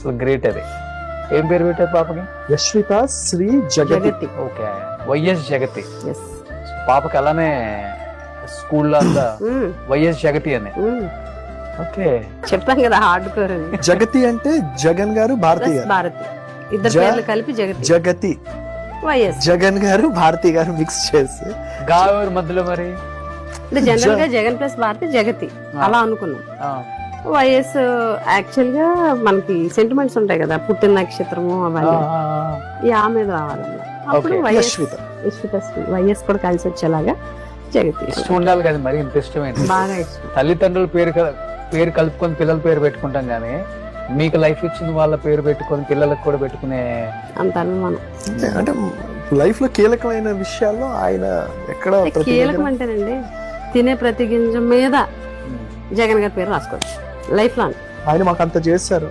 అసలు గ్రేట్ అది. ఏం పేరు పెట్టారు పాపకి? యశ్విత శ్రీ జగతి. ఓకే. వైఎస్ జగతి. పాపకి అలానే స్కూల్లో అంతా వైఎస్ జగతి అని. ఓకే. చెప్పాం కదా హార్డ్ కోర్ అని. జగతి అంటే జగన్ గారు భారతి గారు భారతి. ఇద్దరు పేర్లు కలిపి జగతి. జగతి. వైఎస్. జగన్ గారు భారతి గారు మిక్స్ చేసి. గావేరు మధ్యలో మరి? అంటే జనరల్గా జగన్ ప్లస్ భారతి జగతి. అలా అనుకున్నాం. ఆ, వైఎస్ యాక్చువల్గా మనకి సెంటిమెంట్స్ ఉంటాయి కదా పుట్టిన నక్షత్రము అవన్నీ. ఆ, మీద అప్పుడు. వైఎస్ యశ్విత. యశ్విత శ్రీ వైఎస్ కూడా కలిసి వచ్చేలాగా జగతి ఇష్టం ఉండాలి కదా మరి ఇంత బాగా ఇష్టం. తల్లిదండ్రుల పేరు పేరు కలుపుకొని పిల్లల పేరు పెట్టుకుంటాం కానీ మీకు లైఫ్ ఇచ్చిన వాళ్ళ పేరు పెట్టుకొని పిల్లలకు కూడా పెట్టుకునే అంత అభిమానం అంతే, అంటే లైఫ్లో కీలకమైన విషయాల్లో ఆయన ఎక్కడ కీలకం అంటేనండి తినే ప్రతి గింజ మీద జగన్ గారి పేరు రాసుకోవచ్చు. లైఫ్ లాంగ్ ఆయన మాకు అంత చేశారు.